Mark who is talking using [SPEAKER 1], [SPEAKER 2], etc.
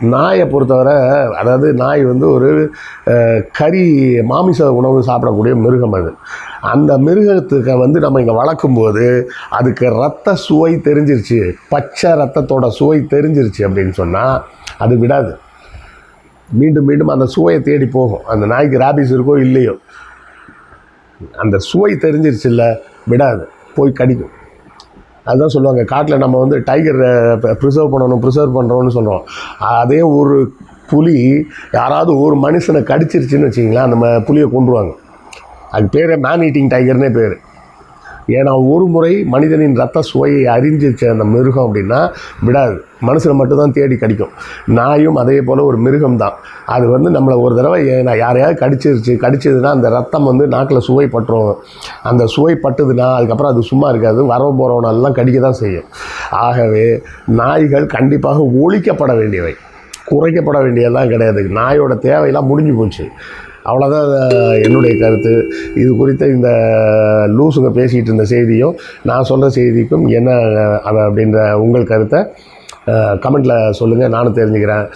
[SPEAKER 1] நாயை பொறுத்தவரை அதாவது நாய் வந்து ஒரு கறி மாமிச உணவு சாப்பிடக்கூடிய மிருகம் அது. அந்த மிருகத்துக்கு வந்து நம்ம இங்கே வளர்க்கும்போது அதுக்கு ரத்த சுவை தெரிஞ்சிருச்சு. பச்சை ரத்தத்தோட சுவை தெரிஞ்சிருச்சு அப்படின்னு சொன்னால் அது விடாது. மீண்டும் மீண்டும் அந்த சுவையை தேடி போகும். அந்த நாய்க்கு ராபிஸ் இருக்கோ இல்லையோ. அந்த சுவை தெரிஞ்சிருச்சுல்ல விடாது. போய் கடிக்கும். அதுதான் சொல்லுவாங்க காட்டில் நம்ம வந்து டைகர் ப்ரிசர்வ் பண்ணணும் ப்ரிசர்வ் பண்ணுறோம்னு சொல்கிறோம் அதே ஒரு புலி யாராவது ஒரு மனுஷனை கடிச்சிருச்சுன்னு வச்சிங்களேன் அந்த புலியை கொண்டுருவாங்க அது பேர் மேன் ஈட்டிங் டைகர்னே பேர். ஏன்னா ஒரு முறை மனிதனின் ரத்த சுவையை அறிஞ்சிருச்ச அந்த மிருகம் அப்படின்னா விடாது. மனுஷனை மட்டும்தான் தேடி கடிக்கும். நாயும் அதே போல் ஒரு மிருகம் தான் அது வந்து நம்மளை ஒரு தடவை நான் யாரையாவது கடிச்சிருச்சு கடிச்சதுன்னா அந்த ரத்தம் வந்து நாக்கில் சுவை பட்டுரும். அந்த சுவை பட்டுதுன்னா அதுக்கப்புறம் அது சும்மா இருக்காது. வர போகிறவனெல்லாம் கடிக்க தான் செய்யும். ஆகவே நாய்கள் கண்டிப்பாக ஒழிக்கப்பட வேண்டியவை. குறைக்கப்பட வேண்டியதெல்லாம் கிடையாது. நாயோட தேவையெல்லாம் முடிஞ்சு போச்சு. அவ்வளோதான் என்னுடைய கருத்து. இது குறித்த இந்த லூசுங்க பேசிகிட்டு இருந்த செய்தியும் நான் சொல்கிற செய்திக்கும் என்ன அது அப்படின்ற உங்கள் கருத்தை கமெண்ட்டில் சொல்லுங்கள் நானும் தெரிஞ்சுக்கிறேன்.